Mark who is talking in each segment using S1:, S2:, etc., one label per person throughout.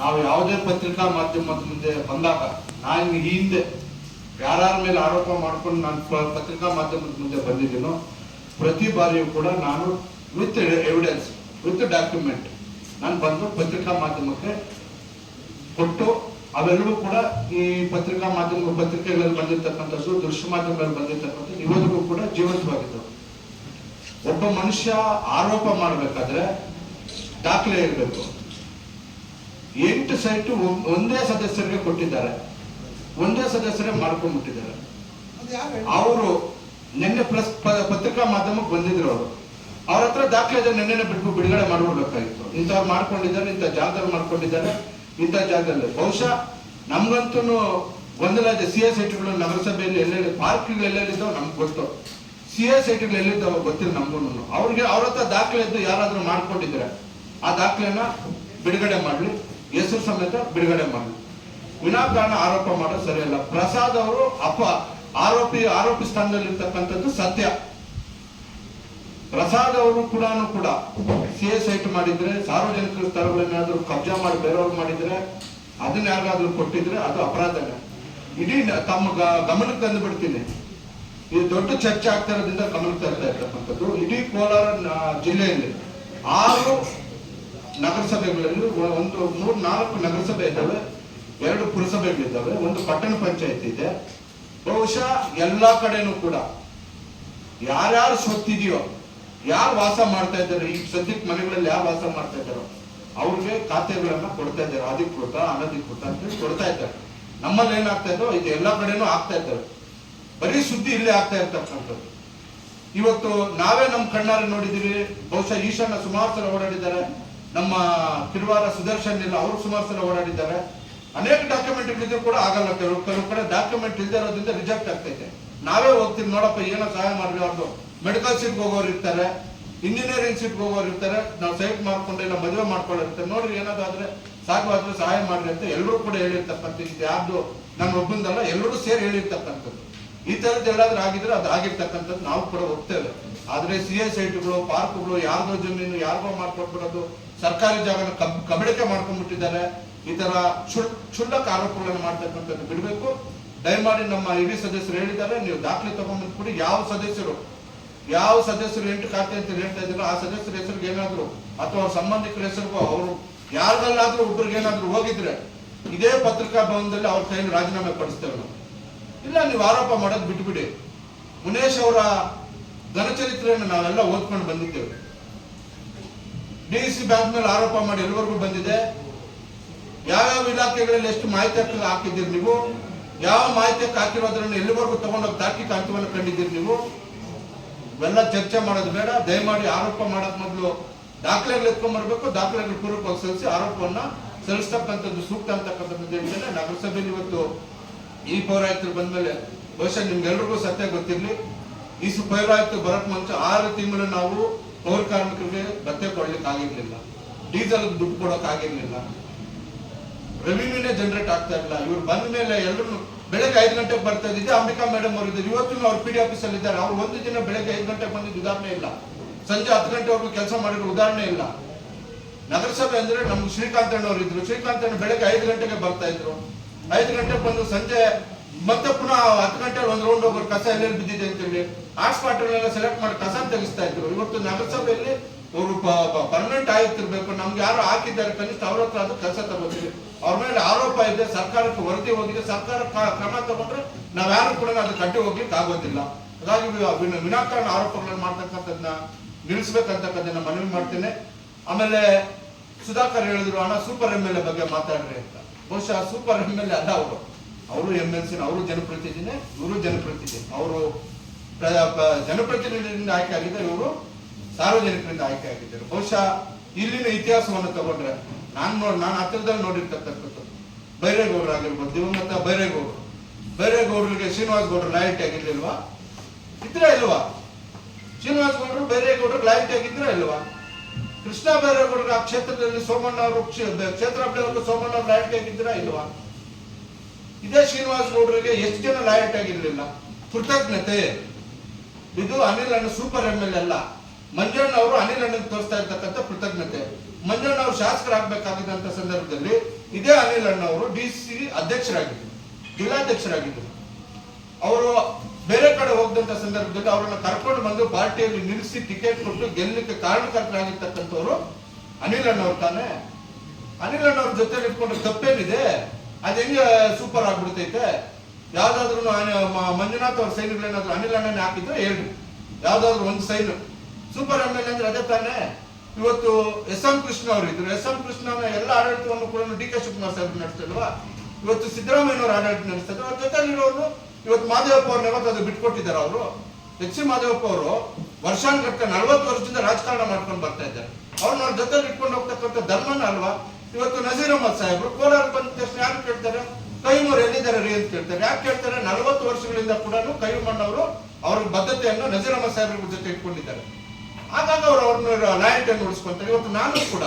S1: ನಾವು ಯಾವುದೇ ಪತ್ರಿಕಾ ಮಾಧ್ಯಮದ ಮುಂದೆ ಬಂದಾಗ, ನಾನು ಈ ಹಿಂದೆ ಯಾರ್ಯಾರ ಮೇಲೆ ಆರೋಪ ಮಾಡ್ಕೊಂಡು ನಾನು ಪತ್ರಿಕಾ ಮಾಧ್ಯಮದ ಮುಂದೆ ಬಂದಿದ್ದೀನೋ, ಪ್ರತಿ ಬಾರಿಯೂ ಕೂಡ ನಾನು ವಿತ್ ಎವಿಡೆನ್ಸ್ ವಿತ್ ಡಾಕ್ಯುಮೆಂಟ್ ನಾನು ಬಂದು ಪತ್ರಿಕಾ ಮಾಧ್ಯಮಕ್ಕೆ ಕೊಟ್ಟು ಅವೆಲ್ಲವೂ ಕೂಡ ಈ ಪತ್ರಿಕಾ ಮಾಧ್ಯಮ, ಪತ್ರಿಕೆಗಳಲ್ಲಿ ಬಂದಿರತಕ್ಕಂಥದ್ದು, ದೃಶ್ಯ ಮಾಧ್ಯಮಗಳಲ್ಲಿ ಬಂದಿರತಕ್ಕಂಥ ಇವರಿಗೂ ಕೂಡ ಜೀವಂತವಾಗಿದ್ದವು. ಒಬ್ಬ ಮನುಷ್ಯ ಆರೋಪ ಮಾಡಬೇಕಾದ್ರೆ ದಾಖಲೆ ಇರಬೇಕು. ಎಂಟು ಸೈಟು ಒಂದೇ ಸದಸ್ಯರಿಗೆ ಕೊಟ್ಟಿದ್ದಾರೆ. ಒಂದೇ ಸದಸ್ಯರೇ ಮಾಡ್ಕೊಂಡ್ಬಿಟ್ಟಿದ್ದಾರೆ. ಅವರು ನಿನ್ನೆ ಪ್ಲಸ್ ಪತ್ರಿಕಾ ಮಾಧ್ಯಮಕ್ಕೆ ಬಂದಿದ್ರು ಅವರು. ಅವ್ರ ಹತ್ರ ದಾಖಲೆ ನಿನ್ನೆ ಬಿಟ್ಟು ಬಿಡುಗಡೆ ಮಾಡ್ಬಿಡ್ಬೇಕಾಗಿತ್ತು. ಇಂಥವ್ರು ಮಾಡ್ಕೊಂಡಿದ್ದಾರೆ, ಇಂಥ ಜಾಗದಲ್ಲಿ ಮಾಡ್ಕೊಂಡಿದ್ದಾರೆ, ಇಂಥ ಜಾಗದಲ್ಲಿ. ಬಹುಶಃ ನಮ್ಗಂತೂ ಗೊಂದಲ ಇದೆ. ಸಿ ಎಸ್ ಐಟಿಗಳು ನಗರಸಭೆಯಲ್ಲಿ ಎಲ್ಲೆಲ್ಲಿ, ಪಾರ್ಕ್ಗಳು ಎಲ್ಲೆಲ್ಲಿದ್ದಾವೆ ನಮ್ಗೆ ಗೊತ್ತು. ಸಿ ಎಸ್ ಐಟಿಗಳು ಎಲ್ಲಿದ್ದಾವೆ ಗೊತ್ತಿಲ್ಲ ನಮಗೂ ಅವ್ರಿಗೆ ಅವ್ರ ಹತ್ರ ದಾಖಲೆ ಇದ್ದು ಯಾರಾದರೂ ಮಾಡ್ಕೊಂಡಿದ್ರೆ ಆ ದಾಖಲೆನ ಬಿಡುಗಡೆ ಮಾಡಲಿ. ಹೆಸರು ಸಮೇತ ಬಿಡುಗಡೆ ಮಾಡಿ ವಿನಾಕಾರಣ ಆರೋಪ ಮಾಡೋದು ಸರಿಯಲ್ಲ. ಪ್ರಸಾದ್ ಅವರು ಅಪ ಆರೋಪಿ ಆರೋಪಿ ಸ್ಥಾನದಲ್ಲಿ ಇರ್ತಕ್ಕಂಥದ್ದು ಸತ್ಯ. ಪ್ರಸಾದ್ ಅವರು ಕೂಡ ಕೂಡ ಸಿ ಎಸ್ ಐಟ್ ಮಾಡಿದ್ರೆ ಸಾರ್ವಜನಿಕ ಸ್ಥಳಗಳನ್ನಾದ್ರೂ ಕಬ್ಜಾ ಮಾಡಿ ಬೇರೆಯವ್ರು ಮಾಡಿದ್ರೆ, ಅದನ್ನ ಯಾರಾದ್ರೂ ಕೊಟ್ಟಿದ್ರೆ ಅದು ಅಪರಾಧನೇ. ಇಡೀ ತಮ್ಮ ಗಮನಕ್ಕೆ ತಂದು ಬಿಡ್ತೀನಿ. ಇದು ದೊಡ್ಡ ಚರ್ಚೆ ಆಗ್ತಾ ಇರೋದ್ರಿಂದ ಗಮನಕ್ಕೆ ತರ್ತಾ ಇರ್ತಕ್ಕಂಥದ್ದು. ಇಡೀ ಕೋಲಾರ ಜಿಲ್ಲೆಯಲ್ಲಿ ಆರು ನಗರಸಭೆಗಳಲ್ಲಿ ಒಂದು ಮೂರ್ ನಾಲ್ಕು ನಗರಸಭೆ ಇದ್ದಾವೆ, ಎರಡು ಪುರಸಭೆಗಳಿದ್ದಾವೆ ಒಂದು ಪಟ್ಟಣ ಪಂಚಾಯತ್ ಇದೆ. ಬಹುಶಃ ಎಲ್ಲಾ ಕಡೆನೂ ಕೂಡ ಯಾರ್ಯಾರು ಸೊತ್ತಿದೆಯೋ, ಯಾರು ವಾಸ ಮಾಡ್ತಾ ಇದ್ದಾರೆ, ಈ ಸದ್ಯಕ್ಕೆ ಮನೆಗಳಲ್ಲಿ ಯಾರು ವಾಸ ಮಾಡ್ತಾ ಇದ್ದಾರೋ, ಅವ್ರಿಗೆ ಖಾತೆಗಳನ್ನ ಕೊಡ್ತಾ ಇದ್ದಾರೆ, ಅಧಿಕೃತ, ಅನಧಿಕೃತ ಅಂತ ಹೇಳಿ ಕೊಡ್ತಾ ಇದ್ದಾರೆ. ನಮ್ಮಲ್ಲಿ ಏನಾಗ್ತಾ ಇದ್ದೋ, ಇದು ಎಲ್ಲ ಕಡೆನೂ ಆಗ್ತಾ ಇದ್ದಾರೆ ಬರೀ ಸುದ್ದಿ ಇಲ್ಲೇ ಆಗ್ತಾ ಇರ್ತಕ್ಕಂಥದ್ದು. ಇವತ್ತು ನಾವೇ ನಮ್ಮ ಕಣ್ಣಾರೆ ನೋಡಿದಿರಿ ಬಹುಶಃ ಈಶಾನ್ಯ ಸುಮಾರು ಸಲ ಓಡಾಡಿದ್ದಾರೆ. ನಮ್ಮ ತಿರುವಾರ ಸುದರ್ಶನ್ ಇಲ್ಲ ಅವರು ಸುಮಾರು ಸಲ ಓಡಾಡಿದ್ದಾರೆ. ಅನೇಕ ಡಾಕ್ಯುಮೆಂಟ್ ಇದ್ರೂ ಕೂಡ ಆಗಲ್ಲ. ಕೆಲವು ಕೆಲವು ಕಡೆ ಡಾಕ್ಯುಮೆಂಟ್ ಇಲ್ಲದೆ ಇರೋದ್ರಿಂದ ರಿಜೆಕ್ಟ್ ಆಗ್ತೈತೆ ನಾವೇ ಹೋಗ್ತೀವಿ, ನೋಡಪ್ಪ, ಏನೋ ಸಹಾಯ ಮಾಡಲಿ ಅವ್ರದ್ದು ಮೆಡಿಕಲ್ ಸೀಟ್ಗೆ ಹೋಗೋರು ಇರ್ತಾರೆ, ಇಂಜಿನಿಯರಿಂಗ್ ಸೀಟ್ಗೆ ಹೋಗೋರು ಇರ್ತಾರೆ. ನಾವು ಸೈಟ್ ಮಾಡ್ಕೊಂಡು ಇಲ್ಲ, ಮದುವೆ ಮಾಡ್ಕೊಳ್ಳಿರ್ತಾರೆ ನೋಡ್ರಿ, ಏನಾದ್ರೆ ಆದ್ರೆ ಸಾಧ್ಯವಾದ್ರೆ ಸಹಾಯ ಮಾಡ್ರಿ ಅಂತ ಎಲ್ಲರೂ ಕೂಡ ಹೇಳಿರ್ತಕ್ಕಂಥ ಯಾರ್ದು? ನಾನು ಒಬ್ಬಂದಲ್ಲ ಎಲ್ಲರೂ ಸೇರಿ ಹೇಳಿರ್ತಕ್ಕಂಥದ್ದು. ಈ ಥರದ್ದು ಎಲ್ಲಾದ್ರೂ ಆಗಿದ್ರೆ ಅದು ಆಗಿರ್ತಕ್ಕಂಥದ್ದು. ನಾವು ಕೂಡ ಹೋಗ್ತೇವೆ ಆದ್ರೆ ಸಿ ಎಸ್ ಐಟಿಗಳು ಪಾರ್ಕ್ಗಳು ಯಾರ್ದೋ ಜಮೀನು ಯಾರಿಗೋ ಮಾಡ್ಕೊಟ್ಬಿಡೋದು, ಸರ್ಕಾರಿ ಜಾಗನ ಕಬ್, ಕಬಳಿಕೆ ಮಾಡ್ಕೊಂಡ್ಬಿಟ್ಟಿದ್ದಾರೆ. ಈ ತರ ಕ್ಷುಲ್- ಕ್ಷುಲ್ಲಕ ಆರೋಪಗಳನ್ನು ಮಾಡ್ತಕ್ಕಂಥದ್ದು ಬಿಡಬೇಕು. ದಯಮಾಡಿ ನಮ್ಮ ಇಡೀ ಸದಸ್ಯರು ಹೇಳಿದ್ದಾರೆ, ನೀವು ದಾಖಲೆ ತಗೊಂಡ್ಬಂದ್ಬಿಡಿ. ಯಾವ ಸದಸ್ಯರು ಯಾವ ಸದಸ್ಯರು ಎಂಟು ಖಾತೆ ಅಂತ ಹೇಳ್ತಾ ಇದ್ರು ಆ ಸದಸ್ಯರ ಹೆಸರಿಗೆ ಏನಾದ್ರು, ಅಥವಾ ಸಂಬಂಧಿಕರ ಹೆಸರಿಗೂ, ಅವರು ಯಾರ್ದಲ್ಲಾದ್ರೂ ಒಬ್ರಿಗೆ ಏನಾದ್ರು ಹೋಗಿದ್ರೆ, ಇದೇ ಪತ್ರಿಕಾ ಭವನದಲ್ಲಿ ಅವ್ರ ಕೈಯಲ್ಲಿ ರಾಜೀನಾಮೆ ಪಡಿಸ್ತೇವೆ ಇಲ್ಲ, ನೀವು ಆರೋಪ ಮಾಡೋದು ಬಿಟ್ಬಿಡಿ. ಮುನೇಶ್ ಅವರ ಘನಚರಿತ್ರೆಯನ್ನು ನಾವೆಲ್ಲ ಓದ್ಕೊಂಡು ಬಂದಿದ್ದೇವೆ. ಡಿ ಸಿ ಬ್ಯಾಂಕ್ ಮೇಲೆ ಆರೋಪ ಮಾಡಿ ಎಲ್ಲವರೆಗೂ ಬಂದಿದೆ. ಯಾವ್ಯಾವ ಇಲಾಖೆಗಳಲ್ಲಿ ಎಷ್ಟು ಮಾಹಿತಿ ಹಕ್ಕು ಹಾಕಿದ್ದೀರಿ ನೀವು? ಯಾವ ಮಾಹಿತಿ ಹಾಕಿರೋದ್ರನ್ನ ಎಲ್ಲಿವರೆಗೂ ತಗೊಂಡೋಗಿ ತಾರ್ಕಿಕ ಹಂತವನ್ನು ಕಂಡಿದ್ದೀರಿ ನೀವು? ಇವೆಲ್ಲ ಚರ್ಚೆ ಮಾಡೋದು ಬೇಡ. ದಯಮಾಡಿ ಆರೋಪ ಮಾಡಕ್ ಮೊದಲು ದಾಖಲೆಗಳು ಎತ್ಕೊಂಡ್ಬರ್ಬೇಕು ದಾಖಲೆಗಳು ಪೂರ್ವಕವಾಗಿ ಸಲ್ಲಿಸಿ ಆರೋಪವನ್ನ ಸಲ್ಲಿಸ್ತಕ್ಕಂಥದ್ದು ಸೂಕ್ತ ಅಂತಕ್ಕಂಥದ್ದು ಹೇಳ್ತೇನೆ ನಗರಸಭೆಯಲ್ಲಿ ಇವತ್ತು ಈ ಪೌರಾಯತರು ಬಂದ ಮೇಲೆ ಬಹುಶಃ ನಿಮ್ಗೆಲ್ರಿಗೂ ಸತ್ಯ ಗೊತ್ತಿರ್ಲಿ. ಈ ಸು ಪೌರಾಯುಕ್ತ ಬರಕ್ ಮುಂಚೆ ಆರು ತಿಂಗಳು ನಾವು ಪೌರ ಕಾರ್ಮಿಕರಿಗೆ ಭತ್ತೆ ಕೊಡ್ಲಿಕ್ಕೆ ಆಗಿರ್ಲಿಲ್ಲ. ಡೀಸೆಲ್ ದುಡ್ಡು ಕೊಡಕ್ ಆಗಿರ್ಲಿಲ್ಲ. ರೆವಿನ್ಯೂನೇ ಜನರೇಟ್ ಆಗ್ತಾ ಇಲ್ಲ ಇವ್ರು ಬಂದ ಮೇಲೆ ಎಲ್ಲರೂ ಬೆಳಗ್ಗೆ ಐದು ಗಂಟೆಗೆ ಬರ್ತಾ ಇದ್ದೆ ಅಂಬಿಕಾ ಮೇಡಮ್ ಅವರು ಇದ್ದಾರೆ ಇವತ್ತು ಅವ್ರು ಪಿ ಡಿ ಆಫೀಸ್ ಅಲ್ಲಿ ಇದ್ದಾರೆ. ಅವ್ರು ಒಂದು ದಿನ ಬೆಳಗ್ಗೆ ಐದು ಗಂಟೆಗೆ ಬಂದಿದ್ದು ಉದಾಹರಣೆ ಇಲ್ಲ. ಸಂಜೆ ಹತ್ತು ಗಂಟೆವರೆಗೂ ಕೆಲಸ ಮಾಡಿರೋ ಉದಾಹರಣೆ ಇಲ್ಲ. ನಗರಸಭೆ ಅಂದ್ರೆ ನಮ್ಗೆ ಶ್ರೀಕಾಂತ್ ಅಣ್ಣವ್ರು ಇದ್ರು. ಶ್ರೀಕಾಂತ್ ಅಣ್ಣ ಬೆಳಗ್ಗೆ ಐದು ಗಂಟೆಗೆ ಬರ್ತಾ ಇದ್ರು. ಐದು ಗಂಟೆಗೆ ಬಂದು ಸಂಜೆ ಮತ್ತೆ ಪುನಃ ಹತ್ತು ಗಂಟೆ ಒಂದು ರೌಂಡ್ ಹೋಗೋರು ಕಸ ಎಲ್ಲೆಲ್ಲಿ ಬಿದ್ದಿದೆ ಅಂತೇಳಿ ಆ ಸ್ಪಾಟ್ಗಳನ್ನೆಲ್ಲ ಸೆಲೆಕ್ಟ್ ಮಾಡಿ ಕಸ ತೆಗಿಸ್ತಾ ಇದ್ರು. ಇವತ್ತು ನಗರಸಭೆಯಲ್ಲಿ ಅವರು ಪರ್ಮನೆಂಟ್ ಆಗಿರ್ತಿರ್ಬೇಕು ನಮ್ಗೆ ಯಾರು ಹಾಕಿದ್ದಾರೆ, ಕನಿಷ್ಠ ಅವ್ರ ಹತ್ರ ಅದು ಕೆಲಸ ತಗೋತೀವಿ. ಅವ್ರ ಮೇಲೆ ಆರೋಪ ಇದೆ, ಸರ್ಕಾರಕ್ಕೆ ವರದಿ ಹೋಗಿದೆ. ಸರ್ಕಾರ ಕ್ರಮ ತಗೊಂಡ್ರೆ ನಾವ್ ಯಾರು ಕೂಡ ಅದು ಕಟ್ಟಿ ಹೋಗ್ಲಿಕ್ಕೆ ಆಗೋದಿಲ್ಲ. ಹಾಗಾಗಿ ವಿನಾಕಾರಣ ಆರೋಪಗಳನ್ನು ಮಾಡ್ತಕ್ಕಂಥದ್ದನ್ನ ನಿಲ್ಲಿಸ್ಬೇಕಂತಕ್ಕಂಥದ್ದನ್ನ ಮನವಿ ಮಾಡ್ತೇನೆ. ಆಮೇಲೆ ಸುಧಾಕರ್ ಹೇಳಿದ್ರು, ಅಣ್ಣ ಸೂಪರ್ ಎಂ ಎಲ್ ಎ ಬಗ್ಗೆ ಮಾತಾಡ್ರಿ ಅಂತ. ಬಹುಶಃ ಸೂಪರ್ ಎಂ ಎಲ್ ಎ ಅಲ್ಲ ಅವರು. ಅವರು ಎಂ ಎಲ್ ಸಿ ಅವರು ಜನಪ್ರತಿನಿಧಿನೇ, ಇವರು ಜನಪ್ರತಿನಿಧಿ. ಅವರು ಪ್ರ- ಜನಪ್ರತಿನಿಧಿಯಿಂದ ಆಯ್ಕೆ ಆಗಿದ್ದಾರೆ, ಇವರು ಸಾರ್ವಜನಿಕರಿಂದ ಆಯ್ಕೆ ಆಗಿದ್ದಾರೆ. ಬಹುಶಃ ಇಲ್ಲಿನ ಇತಿಹಾಸವನ್ನು ತಗೊಂಡ್ರೆ, ನಾನು ನಾನು ಹತ್ತಿರದಲ್ಲಿ ನೋಡಿರ್ತಕ್ಕಂಥದ್ದು, ಬೈರೇಗೌಡರು ಆಗಿರ್ಬೋದು, ದಿವಂಗತ ಬೈರೇಗೌಡರು. ಬೈರೇಗೌಡರಿಗೆ ಶ್ರೀನಿವಾಸ ಗೌಡರು ಲಾಯಲ್ಟಿ ಆಗಿರ್ಲಿಲ್ವಾ ಇದ್ರೆ ಇಲ್ವಾ? ಶ್ರೀನಿವಾಸ ಗೌಡರು ಬೈರೇಗೌಡರು ಲಾಯಲ್ಟಿ ಆಗಿದ್ರೆ ಇಲ್ವಾ? ಕೃಷ್ಣ ಬೈರೇಗೌಡರು ಆ ಕ್ಷೇತ್ರದಲ್ಲಿ ಸೋಮಣ್ಣ ಅವರು ಕ್ಷೇತ್ರ ಸೋಮಣ್ಣ ಅವರು ಆಗಿದ್ದೀರಾ ಇಲ್ವಾ? ಇದೇ ಶ್ರೀನಿವಾಸ ಗೌಡರಿಗೆ ಎಷ್ಟು ಜನ ಲಾಯಟ್ ಆಗಿರ್ಲಿಲ್ಲ? ಕೃತಜ್ಞತೆ. ಇದು ಅನಿಲ್ ಅಣ್ಣ, ಸೂಪರ್ ಎಂ ಎಲ್ ಅಲ್ಲ. ಮಂಜಣ್ಣ ಅವರು ಅನಿಲ್ ಅಣ್ಣಗೆ ತೋರಿಸ್ತಾ ಇರ್ತಕ್ಕಂಥ ಕೃತಜ್ಞತೆ. ಮಂಜಣ್ಣ ಅವರು ಶಾಸಕರಾಗಬೇಕಾಗಿದ್ದಂಥ ಸಂದರ್ಭದಲ್ಲಿ ಇದೇ ಅನಿಲ್ ಅಣ್ಣ ಅವರು ಡಿ ಸಿ ಅಧ್ಯಕ್ಷರಾಗಿದ್ದರು ಜಿಲ್ಲಾಧ್ಯಕ್ಷರಾಗಿದ್ದರು ಅವರು ಬೇರೆ ಕಡೆ ಹೋಗದಂತ ಸಂದರ್ಭದಲ್ಲಿ ಅವರನ್ನು ಕರ್ಕೊಂಡು ಬಂದು ಪಾರ್ಟಿಯಲ್ಲಿ ನಿಲ್ಲಿಸಿ ಟಿಕೆಟ್ ಕೊಟ್ಟು ಗೆಲ್ಲಕ್ಕೆ ಕಾರಣಕರ್ತರಾಗಿರ್ತಕ್ಕಂಥವ್ರು ಅನಿಲ್ ಅಣ್ಣವ್ರು ತಾನೆ. ಅನಿಲ್ ಅಣ್ಣವ್ರ ಜೊತೆ ಇಟ್ಕೊಂಡು ತಪ್ಪೇನಿದೆ? ಅದ್ ಸೂಪರ್ ಆಗ್ಬಿಡ್ತೈತೆ? ಯಾವ್ದಾದ್ರು ಮಂಜುನಾಥ್ ಅವ್ರ ಸೈನ್ಗಳೇನಾದ್ರು ಅನಿಲ್ ಅಣ್ಣನೇ ಹಾಕಿದ್ರೆ ಹೇಳಿ ಯಾವ್ದಾದ್ರು ಒಂದು ಸೈನ್. ಸೂಪರ್ ಎಂ ಎಲ್ ಅಂದ್ರೆ ಅದೇ ತಾನೇ. ಇವತ್ತು ಎಸ್ ಎಂ ಕೃಷ್ಣ ಅವರು ಇದ್ರು. ಎಸ್ ಎಂ ಕೃಷ್ಣನ ಎಲ್ಲ ಆಡಳಿತವನ್ನು ಕೂಡ ಡಿ ಕೆ ಶಿವಕುಮಾರ್ ಸಾಹೇಬ್ ನಡೆಸ್ತಿಲ್ವಾ ಇವತ್ತು ಸಿದ್ದರಾಮಯ್ಯನವರು ಆಡಳಿತ ನಡೆಸಿದ್ರು. ಅವ್ರ ಜೊತೆಲಿರೋರು ಇವತ್ತು ಮಾದೇವಪ್ಪ ಅವ್ರನ್ನ ಯಾವತ್ತು ಅದು ಬಿಟ್ಕೊಟ್ಟಿದ್ದಾರೆ ಅವರು. ಎಚ್ ಸಿ ಮಾದೇವಪ್ಪ ಅವರು ವರ್ಷಾನ್ ಕಟ್ಟ ನಲ್ವತ್ತು ವರ್ಷದಿಂದ ರಾಜಕಾರಣ ಮಾಡ್ಕೊಂಡು ಬರ್ತಾ ಇದ್ದಾರೆ. ಅವ್ರನ್ನ ಅವ್ರ ಜೊತೆಲಿ ಇಟ್ಕೊಂಡು ಹೋಗ್ತಕ್ಕಂಥ ಧರ್ಮನ ಅಲ್ವಾ? ಇವತ್ತು ನಜೀರ್ ಅಹಮದ್ ಸಾಹೇಬ್ರು ಕೋಲಾರ ಬಂದ ತಕ್ಷಣ ಯಾರು ಕೇಳ್ತಾರೆ? ಕೈಮೂರ್ ಎಲ್ಲಿದ್ದಾರೆ ರೀ ಅಂತ ಕೇಳ್ತಾರೆ. ಯಾಕೆ ಕೇಳ್ತಾರೆ? ನಲವತ್ತು ವರ್ಷಗಳಿಂದ ಕೂಡ ಕೈಮಣ್ಣವರು ಅವ್ರ ಬದ್ಧತೆಯನ್ನು ನಜೀರ್ ಅಹಮದ್ ಸಾಹೇಬ್ರ ಜೊತೆ ಇಟ್ಕೊಂಡಿದ್ದಾರೆ. ಹಾಗಾಗಿ ಅವರು ಅವ್ರನ್ನ ಲಾಯಲ್ಟಿಯನ್ನು ಉಳಿಸ್ಕೊಂತಾರೆ. ಇವತ್ತು ನಾನು ಕೂಡ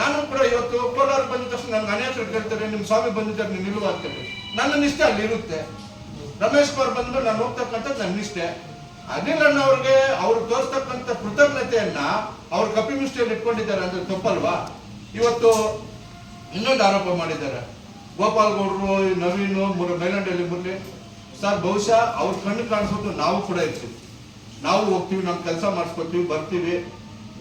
S1: ನಾನು ಕೂಡ ಇವತ್ತು ಕೋಲಾರ ಬಂದ ತಕ್ಷಣ ನನ್ಗೆ ಅನೇಕರು ಕೇಳ್ತಾರೆ ನಿಮ್ ಸ್ವಾಮಿ ಬಂದಿದ್ದಾರೆ ನೀವು ನಿಲ್ಲುವ ಅಂತ ಹೇಳಿ ನನ್ನ ನಿಷ್ಠೆ ಅಲ್ಲಿ ಇರುತ್ತೆ. ರಮೇಶ್ ಕುಮಾರ್ ಬಂದು ನಾನು ಹೋಗ್ತಕ್ಕಂಥದ್ದು ನನ್ನ ನಿಷ್ಠೆ. ಅನಿಲ್ ಅಣ್ಣ ಅವ್ರಿಗೆ ಅವ್ರು ತೋರಿಸ್ತಕ್ಕಂಥ ಕೃತಜ್ಞತೆಯನ್ನ ಅವ್ರು ಕಪಿಮಿಷ್ಟಿಯಲ್ಲಿ ಇಟ್ಕೊಂಡಿದ್ದಾರೆ ಅಂದ್ರೆ ತಪ್ಪಲ್ವಾ? ಇವತ್ತು ಇನ್ನೊಂದು ಆರೋಪ ಮಾಡಿದ್ದಾರೆ. ಗೋಪಾಲ್ ಗೌಡರು ನವೀನು, ಮುರ- ಮೈಲಾಂಡಳ್ಳಿ ಮುರಳಿ, ಸರ್ ಬಹುಶಃ ಅವ್ರ ಕಣ್ಣು ಕಾಣಿಸೋದು ನಾವು ಕೂಡ ಇರ್ತೀವಿ. ನಾವು ಹೋಗ್ತೀವಿ ನಮ್ಮ ಕೆಲಸ ಮಾಡಿಸ್ಕೊತೀವಿ, ಬರ್ತೀವಿ.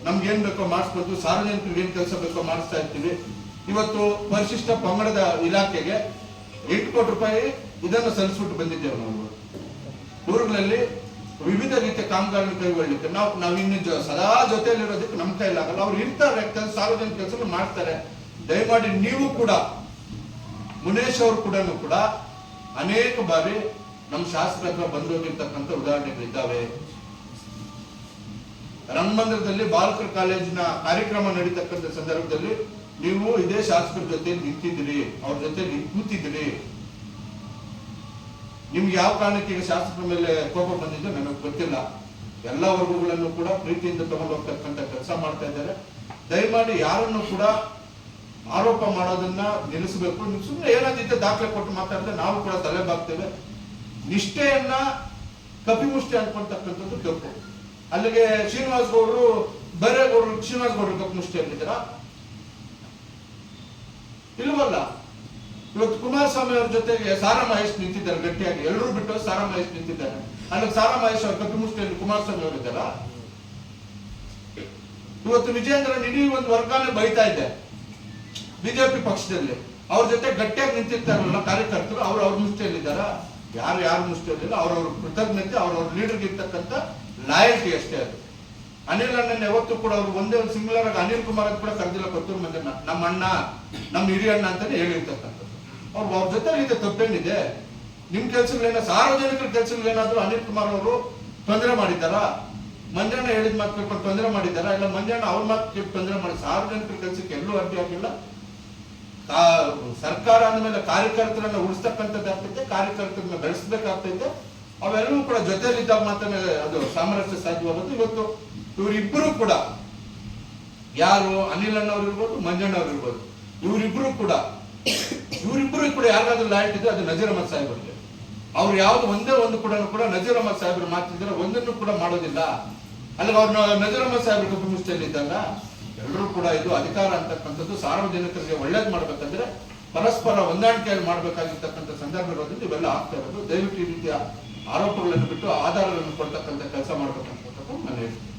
S1: ನಮ್ಗೇನು ಬೇಕೋ ಮಾಡಿಸ್ಕೊತೀವಿ, ಸಾರ್ವಜನಿಕರಿಗೆ ಏನು ಕೆಲಸ ಬೇಕೋ ಮಾಡಿಸ್ತಾ ಇರ್ತೀವಿ. ಇವತ್ತು ಪರಿಶಿಷ್ಟ ಪಂಗಡದ ಇಲಾಖೆಗೆ ಎಂಟು ಕೋಟಿ ರೂಪಾಯಿ ಇದನ್ನು ಸಲ್ಲಿಸ್ಬಿಟ್ಟು ಬಂದಿದ್ದೇವೆ ನಾವು. ಊರುಗಳಲ್ಲಿ ವಿವಿಧ ರೀತಿಯ ಕಾಮಗಾರಿ ಕೈಗೊಳ್ಳಿಕ್ಕೆ ನಾವು ನಾವು ಇನ್ನು ಜೊ- ಸದಾ ಜೊತೆಯಲ್ಲಿರೋದಕ್ಕೆ ನಮ್ಮ ಕೈಲಾಗಲ್ಲ ಅವ್ರು ಇರ್ತಾರೆ, ಕೆಲಸ ಸಾರ್ವಜನಿಕ ಕೆಲಸ ಮಾಡ್ತಾರೆ. ದಯಮಾಡಿ ನೀವು ಕೂಡ, ಮುನೇಶ್ ಅವರು ಕೂಡ ಕೂಡ ಅನೇಕ ಬಾರಿ ನಮ್ಮ ಶಾಸಕರ ಹತ್ರ ಬಂದೋಗಿರ್ತಕ್ಕಂಥ ಉದಾಹರಣೆಗಳು ಉದಾಹರಣೆಗಳಿದ್ದಾವೆ ರಂಗಮಂದಿರದಲ್ಲಿ ಬಾಲಕರ ಕಾಲೇಜಿನ ಕಾರ್ಯಕ್ರಮ ನಡೀತಕ್ಕಂಥ ಸಂದರ್ಭದಲ್ಲಿ ನೀವು ಇದೇ ಶಾಸಕರ ಜೊತೆ ನಿಂತಿದ್ದೀರಿ, ಅವ್ರ ಜೊತೆ ಕೂತಿದ್ರಿ ನಿಮ್ಗೆ ಯಾವ ಕಾರಣಕ್ಕೆ ಈಗ ಶಾಸಕರ ಮೇಲೆ ಕೋಪ ಬಂದಿದ್ದು ನನಗೆ ಗೊತ್ತಿಲ್ಲ. ಎಲ್ಲ ವರ್ಗಗಳನ್ನು ಕೂಡ ಪ್ರೀತಿಯಿಂದ ತಗೊಂಡು ಹೋಗ್ತಕ್ಕಂಥ ಕೆಲಸ ಮಾಡ್ತಾ ಇದ್ದಾರೆ. ದಯಮಾಡಿ ಯಾರನ್ನು ಕೂಡ ಆರೋಪ ಮಾಡೋದನ್ನ ನಿಲ್ಲಿಸಬೇಕು. ನೀವು ಸುಮ್ಮನೆ ಏನಾದಿದ್ದೆ ದಾಖಲೆ ಕೊಟ್ಟು ಮಾತಾಡಿದ್ರೆ ನಾವು ಕೂಡ ತಲೆ ಬಾಗ್ತೇವೆ. ನಿಷ್ಠೆಯನ್ನ ಕಪಿಮುಷ್ಟಿ ಅನ್ಕೊಳ್ತಕ್ಕಂಥದ್ದು ತಪ್ಪು ಅಲ್ಲಿಗೆ ಶ್ರೀನಿವಾಸ್ ಗೌಡರು ಬೇರೆ ಗೌಡರು ಶ್ರೀನಿವಾಸ್ ಗೌಡರು ಕಪಿಮುಷ್ಟಿ ಅಂದಿದ್ದೀರಾ ಇಲ್ವಲ್ಲ? ಇವತ್ತು ಕುಮಾರಸ್ವಾಮಿ ಅವ್ರ ಜೊತೆಗೆ ಸಾರಾ ಮಹೇಶ್ ನಿಂತಿದ್ದಾರೆ ಗಟ್ಟಿಯಾಗಿ. ಎಲ್ಲರೂ ಬಿಟ್ಟು ಸಾರಾ ಮಹೇಶ್ ನಿಂತಿದ್ದಾರೆ. ಅಲ್ಲಿ ಸಾರಾ ಮಹೇಶ್ ಅವ್ರ ಕಪಿಮುಷ್ಟಿಯಲ್ಲಿ ಕುಮಾರಸ್ವಾಮಿ ಅವರು ಇದ್ದಾರ? ಇವತ್ತು ವಿಜೇಂದ್ರನ್ ಇಡೀ ಒಂದು ವರ್ಗಾನೆ ಬೈತಾ ಇದೆ ಬಿಜೆಪಿ ಪಕ್ಷದಲ್ಲಿ. ಅವ್ರ ಜೊತೆ ಗಟ್ಟಿಯಾಗಿ ನಿಂತಿರ್ತಾರಲ್ಲ ಕಾರ್ಯಕರ್ತರು, ಅವ್ರು ಅವ್ರ ಮುಷ್ಟಿಯಲ್ಲಿದ್ದಾರ? ಯಾರು ಯಾರ ಮುಷ್ಟಿಯಲ್ಲಿಲ್ಲ ಅವ್ರವ್ರ ಕೃತಜ್ಞತೆ ಅವ್ರವ್ರ ಲೀಡರ್ಗೆ ಇರ್ತಕ್ಕಂಥ ಲಾಯಲ್ಟಿ ಅಷ್ಟೇ ಅದು. ಅನಿಲ್ ಅಣ್ಣನ ಯಾವತ್ತೂ ಕೂಡ ಅವ್ರು ಒಂದೇ ಒಂದು ಸಿಂಗ್ಲರ್ ಆಗಿ ಅನಿಲ್ ಕುಮಾರ್ ಅಂತ ಕೂಡ ಕರೆದಿಲ್ಲ, ಕೊತ್ತೂರು ಮಂದಿರ ನಮ್ಮ ಅಣ್ಣ ನಮ್ಮ ಹಿರಿಯಣ್ಣ ಅಂತಾನೆ ಹೇಳಿರ್ತಕ್ಕಂಥದ್ದು. ಅವ್ರು ಅವ್ರ ಜೊತೆ ಇದೆ ತಪ್ಪೇನಿದೆ ನಿಮ್ ಕೆಲ್ಸಗಳೇನ, ಸಾರ್ವಜನಿಕರ ಕೆಲ್ಸಗಳೇನಾದ್ರೂ ಅನಿಲ್ ಕುಮಾರ್ ಅವರು ತೊಂದರೆ ಮಾಡಿದ್ದಾರಾ? ಮಂಜಣ್ಣ ಹೇಳಿದ ಮಾತು ಕೇಳ್ಕೊಂಡು ತೊಂದರೆ ಮಾಡಿದ್ದಾರಾ? ಇಲ್ಲ ಮಂಜಣ್ಣ ಅವ್ರ ಮಾತು ಕೇಳಿ ತೊಂದರೆ ಮಾಡಿ, ಸಾರ್ವಜನಿಕರ ಕೆಲ್ಸಕ್ಕೆ ಎಲ್ಲೂ ಅಡ್ಡಿ ಆಗಿಲ್ಲ? ಸರ್ಕಾರ ಅಂದಮೇಲೆ ಕಾರ್ಯಕರ್ತರನ್ನ ಉಳಿಸ್ತಕ್ಕಂಥದ್ದಾಗ್ತೈತೆ ಕಾರ್ಯಕರ್ತರನ್ನ ಬೆಳೆಸಬೇಕಾಗ್ತೈತೆ. ಅವೆಲ್ಲವೂ ಕೂಡ ಜೊತೆಲಿದ್ದಾಗ ಮಾತ್ರ ಅದು ಸಾಮರಸ್ಯ ಸಾಧ್ಯವಾಗುತ್ತೆ ಇವತ್ತು ಇವರಿಬ್ಬರು ಕೂಡ, ಯಾರು ಅನಿಲ್ ಅಣ್ಣವ್ರು ಇರ್ಬೋದು ಮಂಜಣ್ಣ ಅವ್ರು ಇರ್ಬೋದು, ಇವರಿಬ್ರು ಕೂಡ ಇವರಿಬ್ರು ಕೂಡ ಯಾರಾದ್ರೂ ಲಾಯಲ್ಟಿ ಇದ್ರೆ ಅದು ನಜೀರ್ ಅಹಮದ್ ಸಾಹೇಬರಿಗೆ. ಅವ್ರು ಯಾವ್ದು ಒಂದೇ ಒಂದು ಕೂಡ ಕೂಡ ನಜೀರ್ ಅಹಮದ್ ಸಾಹೇಬ್ರು ಮಾತಿದ್ರೆ ಒಂದನ್ನು ಕೂಡ ಮಾಡೋದಿಲ್ಲ. ಅಲ್ಲಿ ಅವ್ರನ್ನ ನಜೀರ್ ಅಹಮದ್ ಸಾಹೇಬ್ರ ಕಪಿಮುಷ್ಟಿಯಲ್ಲಿ ಇದ್ದಾಗ ಎಲ್ಲರೂ ಕೂಡ ಇದು ಅಧಿಕಾರ ಅಂತಕ್ಕಂಥದ್ದು ಸಾರ್ವಜನಿಕರಿಗೆ ಒಳ್ಳೇದು ಮಾಡ್ಬೇಕಂದ್ರೆ ಪರಸ್ಪರ ಹೊಂದಾಣಿಕೆಯಲ್ಲಿ ಮಾಡ್ಬೇಕಾಗಿರ್ತಕ್ಕಂಥ ಸಂದರ್ಭ ಇರೋದ್ರಿಂದ ಇವೆಲ್ಲ ಆಗ್ತಾ ಇರೋದು. ದಯವಿಟ್ಟು ಈ ರೀತಿಯ ಆರೋಪಗಳನ್ನು ಬಿಟ್ಟು ಆಧಾರಗಳನ್ನು ಕೊಡ್ತಕ್ಕಂಥ ಕೆಲಸ ಮಾಡ್ಬೇಕಂತ ನಾನು ಹೇಳ್ತೀನಿ